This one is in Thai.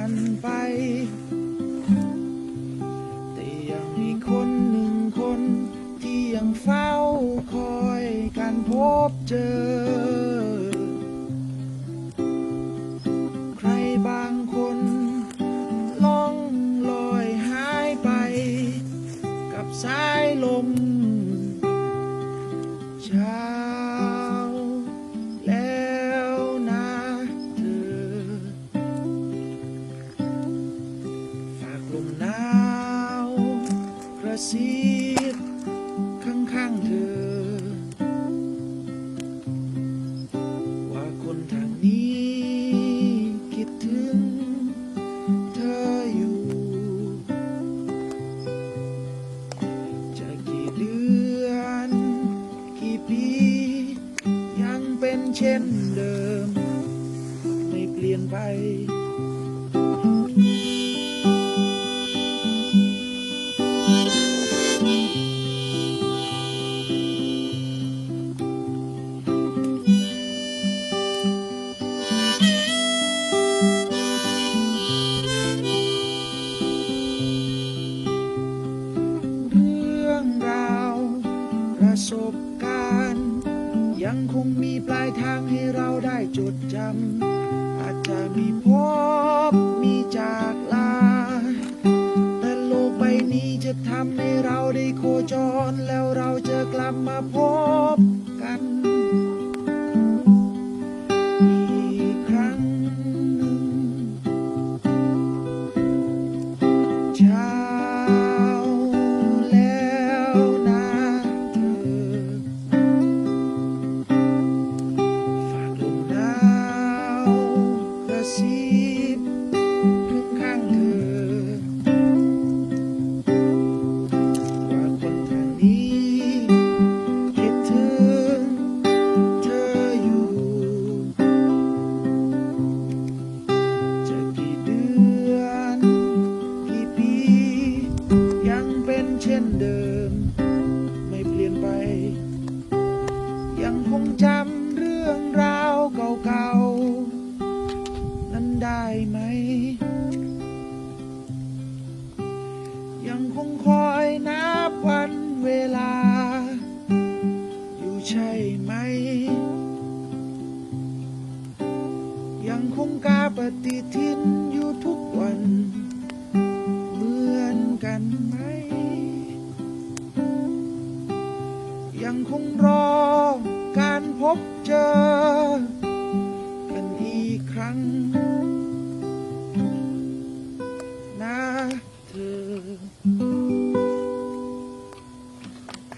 ผ่านไป แต่ยังมีคนหนึ่งคน ที่ยังเฝ้าคอยการพบเจอ ซิบข้างๆเธอ ว่าคนทางนี้คิดถึงเธออยู่ จะกี่เดือน กี่ปี ยังเป็นเช่นเดิม ไม่เปลี่ยนไป ยังคงมีปลายทางให้เราได้จดจำ อาจจะมีพบมีจากลา แต่โลกใบนี้จะทำให้เราได้โคจร แล้วเราจะกลับมาพบกัน ได้ไหม ยังคงคอยนับวันเวลา อยู่ใช่ไหม ยังคงกาปฏิทินอยู่ทุกวัน เหมือนกันไหม ยังคงรอการพบเจอ